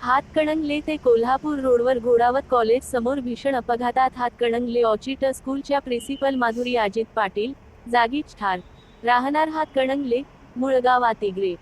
हातकणंगले ते कोल्हापूर रोडवर घोडावत कॉलेज समोर भीषण अपघातात हातकणंगले ऑचिट स्कूलच्या प्रिन्सिपल माधुरी अजित पाटील जागीच ठार. राहणार हातकणंगले मुळगाव आतिग्रे.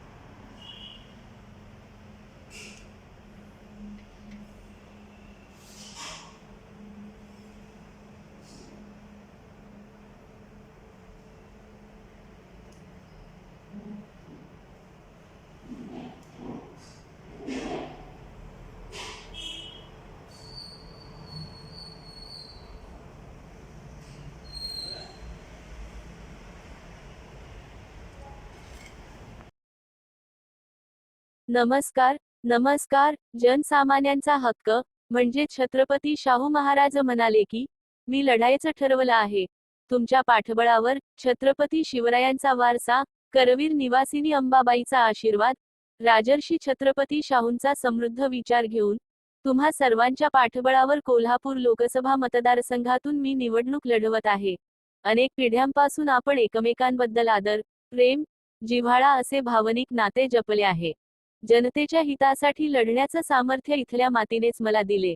नमस्कार नमस्कार जनसामान्यांचा हक्क म्हणजे छत्रपती शाहू महाराज म्हणाले की मी लढायचं ठरवलं आहे. तुमच्या पाठबळावर छत्रपती शिवरायांचा वारसा करवीर निवासिनी अंबाबाईचा आशीर्वाद राजर्षी छत्रपती शाहूंचा समृद्ध विचार घेऊन तुम्हा सर्वांच्या पाठबळावर कोल्हापूर लोकसभा मतदारसंघातून मी निवडणूक लढवत आहे. अनेक पिढ्यांपासून आपण एकमेकांबद्दल आदर प्रेम जिव्हाळा असे भावनिक नाते जपले आहे. जनतेच्या हितासाठी लढण्याचं सामर्थ्य इथल्या मातीनेच मला दिले.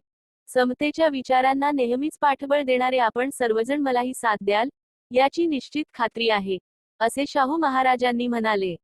समतेच्या विचारांना नेहमीच पाठबळ देणारे आपण सर्वजण मलाही साथ द्याल याची निश्चित खात्री आहे असे शाहू महाराजांनी म्हणाले.